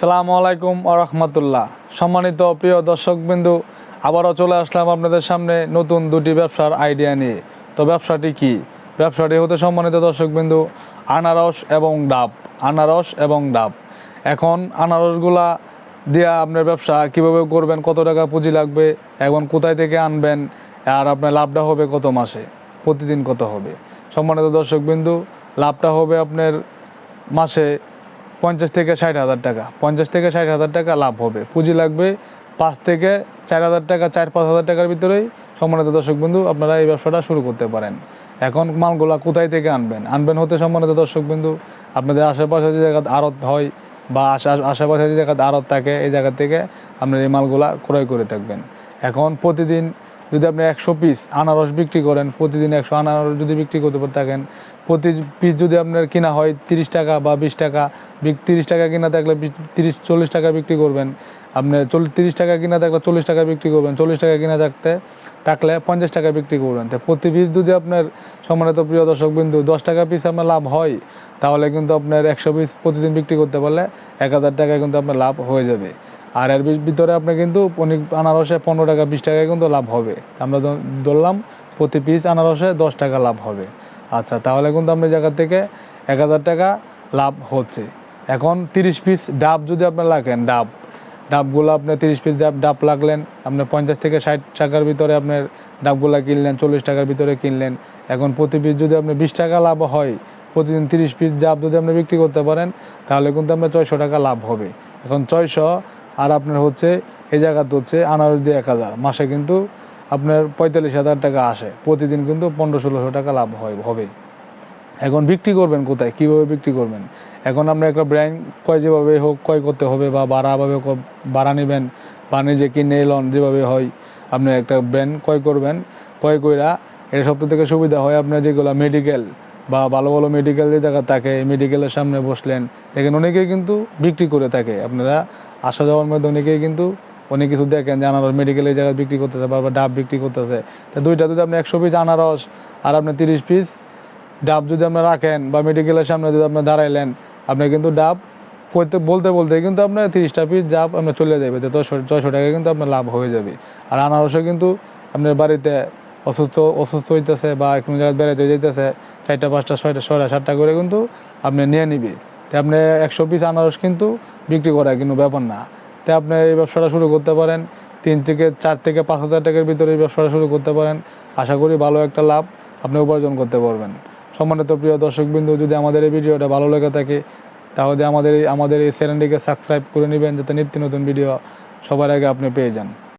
আসসালামু আলাইকুম রহমতুল্লাহ। সম্মানিত প্রিয় দর্শকবিন্দু, আবারও চলে আসলাম আপনাদের সামনে নতুন দুটি ব্যবসার আইডিয়া নিয়ে। তো ব্যবসাটি কি? ব্যবসাটি হতে সম্মানিত দর্শকবিন্দু, আনারস এবং ডাব। আনারস এবং ডাব। এখন আনারসগুলা দিয়ে আপনার ব্যবসা কীভাবে করবেন, কত টাকা পুঁজি লাগবে, এখন কোথায় থেকে আনবেন, আর আপনার লাভটা হবে কত মাসে, প্রতিদিন কত হবে? সম্মানিত দর্শকবিন্দু, লাভটা হবে আপনার মাসে পঞ্চাশ থেকে ষাট হাজার টাকা। পঞ্চাশ থেকে ষাট হাজার টাকা লাভ হবে। পুঁজি লাগবে পাঁচ থেকে চার হাজার টাকা, চার পাঁচ হাজার টাকার ভিতরেই সম্মানিত দর্শক বন্ধু, আপনারা এই ব্যবসাটা শুরু করতে পারেন। এখন মালগুলা কোথায় থেকে আনবেন? আনবেন হতে সম্মানিত দর্শক বিন্দু আপনাদের আশেপাশে যে জায়গাতে আড়ত হয় বা আশা- আশেপাশে যে জায়গাতে আড়ত থাকে, এই জায়গা থেকে আপনার এই মালগুলা ক্রয় করে থাকবেন। এখন প্রতিদিন যদি আপনি একশো পিস আনারস বিক্রি করেন, প্রতিদিন একশো আনারস যদি বিক্রি করতে থাকেন, প্রতি পিস যদি আপনার কিনা হয় তিরিশ টাকা বা বিশ টাকা তিরিশ টাকা কিনা থাকলে তিরিশ, চল্লিশ টাকা বিক্রি করবেন। আপনি চল্লিশ তিরিশ টাকা কিনা থাকলে চল্লিশ টাকা বিক্রি করবেন, চল্লিশ টাকা কিনা থাকতে থাকলে পঞ্চাশ টাকা বিক্রি করবেন। তো প্রতি পিস যদি আপনার সম্মানিত প্রিয় দর্শক বিন্দু দশ টাকা পিস আপনার লাভ হয়, তাহলে কিন্তু আপনার একশো পিস প্রতিদিন বিক্রি করতে পারলে এক হাজার টাকায় কিন্তু আপনার লাভ হয়ে যাবে। আর এর ভিতরে আপনি কিন্তু আনারসে পনেরো টাকা, বিশ টাকায় কিন্তু লাভ হবে। আমরা ধরলাম প্রতি পিস আনারসে দশ টাকা লাভ হবে। আচ্ছা তাহলে কিন্তু আপনি জায়গা থেকে এক হাজার টাকা লাভ হচ্ছে। এখন তিরিশ পিস ডাব যদি আপনি লাগেন, ডাব। ডাবগুলো আপনি তিরিশ পিস ডাব ডাব লাগলেন, আপনি পঞ্চাশ থেকে ষাট টাকার ভিতরে আপনার ডাবগুলো কিনলেন, চল্লিশ টাকার ভিতরে কিনলেন। এখন প্রতি পিস যদি আপনি বিশ টাকা লাভ হয়, প্রতিদিন তিরিশ পিস ডাব যদি আপনি বিক্রি করতে পারেন, তাহলে কিন্তু আপনার ছয়শো টাকা লাভ হবে। এখন ছয়শো আর আপনার হচ্ছে এই জায়গাতে হচ্ছে আনারস দিয়ে এক হাজার। মাসে কিন্তু আপনার পঁয়তাল্লিশ হাজার টাকা আসে। প্রতিদিন কিন্তু পনেরো ষোলোশো টাকা লাভ হয়, হবে। এখন বিক্রি করবেন কোথায়? কীভাবে বিক্রি করবেন? এখন আপনি একটা ব্র্যান্ড কয় যেভাবে হোক, ক্রয় করতে হবে বা বাড়াভাবে বাড়া নেবেন বা নিজে কিনে এলন যেভাবে হয়, আপনি একটা ব্র্যান্ড ক্রয় করবেন। ক্রয় কইরা এটা সব থেকে সুবিধা হয় আপনার যেগুলো মেডিকেল বা ভালো ভালো মেডিকেল যে জায়গা থাকে মেডিকেলের সামনে বসলেন, দেখেন অনেকেই কিন্তু বিক্রি করে থাকে। আপনারা আসা যাওয়ার মধ্যে অনেকেই কিন্তু অনেক কিছু দেখেন যে আনারস মেডিকেলের জায়গায় বিক্রি করতেছে বা ডাব বিক্রি করতেছে। তা দুইটা যদি আপনি একশো পিস আনারস আর আপনি তিরিশ পিস ডাব যদি আপনি রাখেন বা মেডিকেলের সামনে যদি আপনি দাঁড়াইলেন, আপনি কিন্তু ডাব করতে, বলতে বলতে কিন্তু আপনার তিরিশটা পিস ডাব আপনার চলে যাবে তো ছয়শো টাকা কিন্তু আপনার লাভ হয়ে যাবে। আর আনারসও কিন্তু আপনার বাড়িতে অসুস্থ অসুস্থ হইতেছে বা কোনো জায়গায় বেড়াতে যেতেছে চারটা, পাঁচটা, ছয়টা ছয়টা, সাতটা করে কিন্তু আপনি নিয়ে নিবি। তো আপনি একশো পিস আনারস কিন্তু বিক্রি করা কিন্তু ব্যাপার না। তাই আপনি এই ব্যবসাটা শুরু করতে পারেন, তিন থেকে চার থেকে পাঁচ হাজার টাকার ভিতরে এই ব্যবসাটা শুরু করতে পারেন। আশা করি ভালো একটা লাভ আপনি উপার্জন করতে পারবেন। সম্মানিত প্রিয় দর্শকবিন্দু, যদি আমাদের এই ভিডিওটা ভালো লেগে থাকে, তাহলে আমাদের আমাদের এই চ্যানেলটিকে সাবস্ক্রাইব করে নেবেন, যাতে নিত্য নতুন ভিডিও সবার আগে আপনি পেয়ে যান।